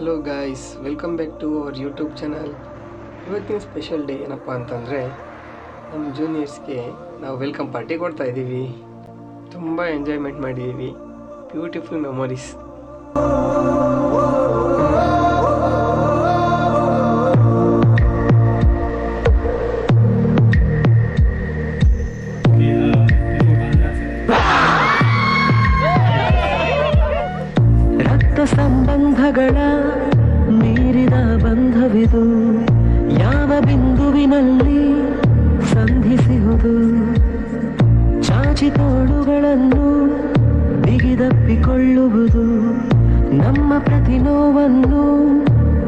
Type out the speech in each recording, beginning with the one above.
Hello guys welcome back to our YouTube channel ಇವತ್ತಿನ special day ಏನಪ್ಪ ಅಂತಂದರೆ ನಮ್ಮ ಜೂನಿಯರ್ಸ್ಗೆ ನಾವು ವೆಲ್ಕಮ್ ಪಾರ್ಟಿ ಕೊಡ್ತಾ ಇದ್ದೀವಿ. ತುಂಬ ಎಂಜಾಯ್ಮೆಂಟ್ ಮಾಡಿದ್ದೀವಿ. ಬ್ಯೂಟಿಫುಲ್ ಮೆಮೊರೀಸ್ ಸಂಬಂಧಗಳ ಬಿಂದುವಿನಲ್ಲಿ ಸಂಧಿಸುವುದು ಚಾಚಿ ತೋಳುಗಳನ್ನು ಬಿಗಿದಪ್ಪಿಕೊಳ್ಳುವುದು. ನಮ್ಮ ಪ್ರತಿ ನೋವನ್ನು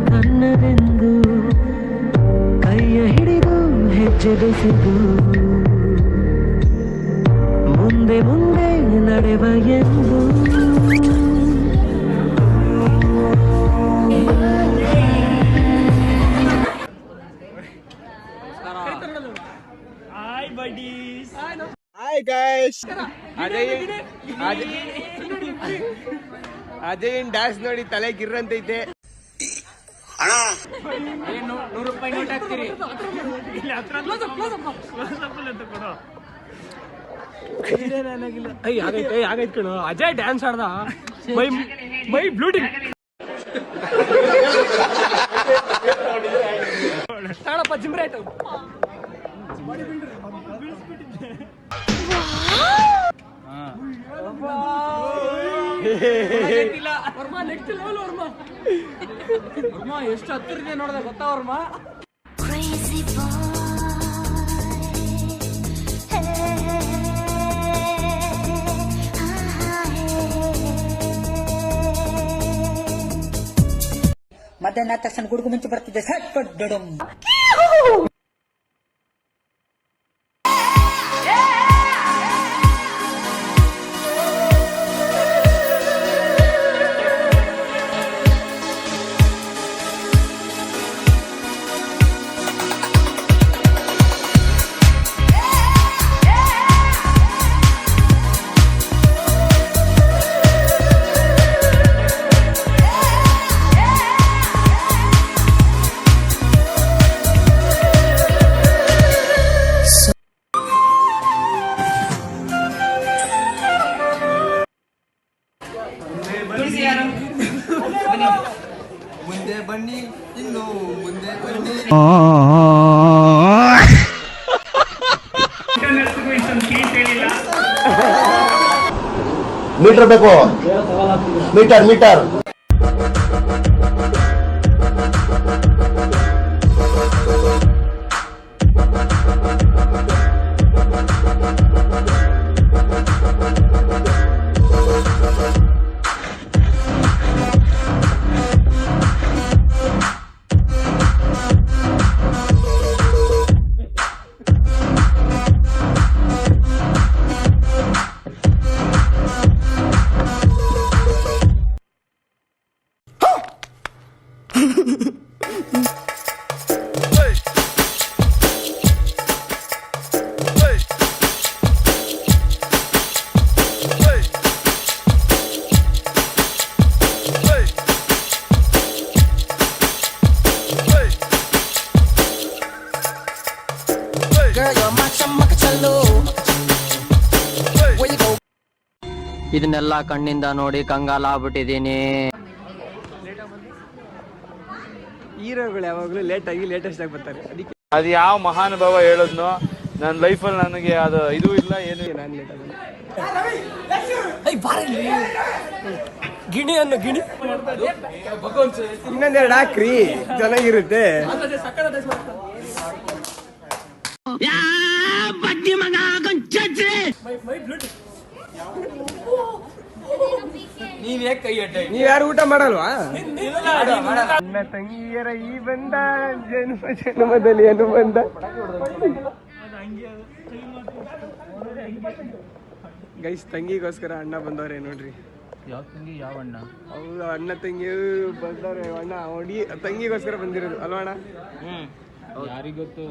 ತನ್ನದೆಂದು. ಕೈಯ ಹಿಡಿದು ಹೆಜ್ಜೆ ಬೆಸೆದು. ಮುಂದೆ ಮುಂದೆ ನಡೆವ ಎಂದು. ಗಾಯ್ಸ್ ಅಜಯ್ ಅಜಯ್ ಡ್ಯಾನ್ಸ್ ನೋಡಿ ತಲೆ ಗಿರ್ರಂತೈತೆ. ಆಗೈತೆ ಆಗೈತ್ ಕಣೋ. ಅಜಯ್ ಡ್ಯಾನ್ಸ್ ಆಡ್ದ? ಮೈ ಮೈ ಬ್ಲೂಟಿಂಗ್ ತಾಳಪ್ಪ ಜಿಮ್ರೇಟ್ ವರ್ಮ ನೆಕ್ಸ್ಟ್ ಲೆವೆಲ್ ವರ್ಮ. ವರ್ಮ ಎಷ್ಟು ಹತ್ತಿರದೆ ನೋಡ್ದೆ ಗೊತ್ತಾ ವರ್ಮ? Crazy ಮಧ್ಯಾಹ್ನ ತಕ್ಷಣ ಗುಡುಗು ಮುಂಚೆ ಬರ್ತಿದ್ದೆ ಸಟ್ ಪಟ್ ಮೀಟರ್ ಬೇಕು. Meter meter. ಇದನ್ನೆಲ್ಲ ಕಣ್ಣಿಂದ ನೋಡಿ ಕಂಗಾಲ ಆಗ್ಬಿಟ್ಟಿದೀನಿ ಹೀರೋಗಳು ಯಾವಾಗಲೂ ಲೇಟಾಗಿ ಲೇಟೆಸ್ಟ್ ಆಗಿ ಬರ್ತಾರೆ. ಅದಕ್ಕೆ ಅದು ಯಾವ ಮಹಾನುಭಾವ ಹೇಳೋದ್ನು ನನ್ನ ಲೈಫಲ್ಲಿ ನನಗೆ ಅದು ಇದು ಇಲ್ಲ ಏನು ಇಲ್ಲ. ನಾನು ಲೇಟ್ ಆಗಿ ಗಿಣಿ ಅನ್ನು ಗಿಣಿ. ಇನ್ನೊಂದೆರಡು ಹಾಕ್ರಿ ಚೆನ್ನಾಗಿರುತ್ತೆ. ನೀವ್ ಕೈ ಅಡ್ಡ ನೀವ್ ಯಾರು ಊಟ ಮಾಡಲ್ವಾ? ಅಣ್ಣ ತಂಗಿಯರ ಈ ಬಂದ ಜನ್ಮ ಜನ್ಮದಲ್ಲಿ ಬಂದ. ಗೈಸ್ ತಂಗಿಗೋಸ್ಕರ ಅಣ್ಣ ಬಂದವ್ರೆ ನೋಡ್ರಿ. ಯಾವ ತಂಗಿ ಯಾವ ಅಣ್ಣ? ಹೌದು ಅಣ್ಣ ತಂಗಿ ಬಂದವ್ರೆ. ಅಣ್ಣ ಹೊಡಿ ತಂಗಿಗೋಸ್ಕರ ಬಂದಿರೋದು ಅಲ್ವಾ ಅಣ್ಣ? ಯಾರಿಗೊತ್ತು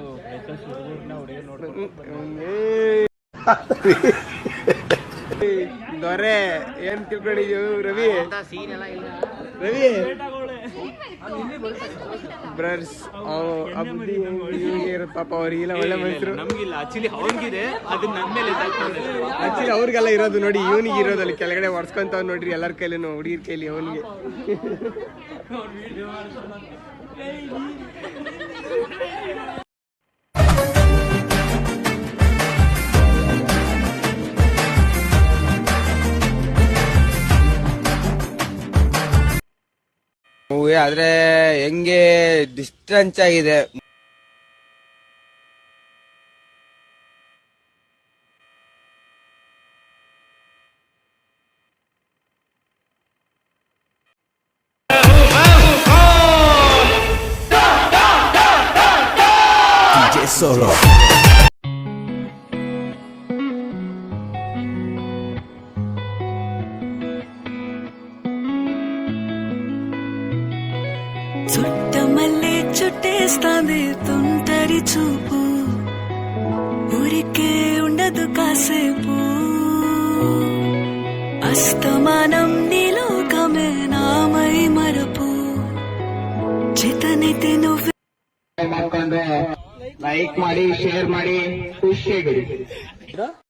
ಹುಡುಗರನ್ನ ಹುಡುಗಿ ನೋಡ್ರಿ. ದೊರೆ ಏನ್ ತಿಳ್ಕೊಂಡಿದ್ಯೋ ರವಿ? ರವಿ? ಬ್ರರ್ಸ್ ಇರುತ್ತೆ ಪಾಪ ಅವ್ರಿಗೆಲ್ಲ ಒಳ್ಳೆ ನಮಗಿಲ್ಲ. ಆಕ್ಚುಲಿ ಮೇಲೆ ಆಕ್ಚುಲಿ ಅವ್ರಿಗೆಲ್ಲ ಇರೋದು ನೋಡಿ ಇವನಿಗೆ ಇರೋದಲ್ಲಿ ಕೆಳಗಡೆ ಒರ್ಸ್ಕೊಂತಾವ್ ನೋಡ್ರಿ ಎಲ್ಲರ ಕೈಲಿನೂ ಹುಡುಗಿರ್ ಕೈಲಿ ಅವನಿಗೆ. ಮೂವಿ ಆದ್ರೆ ಹೆಂಗೆ ಡಿಸ್ಟೆನ್ಸ್ ಆಗಿದೆ. చుట్టమల్లే చుట్టేస్తాంది తుంటరి చూపు ఊరికే ఉండదు కాసేపు అస్తమానం నీలోకమే నామై మరపు చేతనైతే నువ్వు ಲೈಕ್ ಮಾಡಿ ಶೇರ್ ಮಾಡಿ ಖುಷಿಯಾಗಿರಿ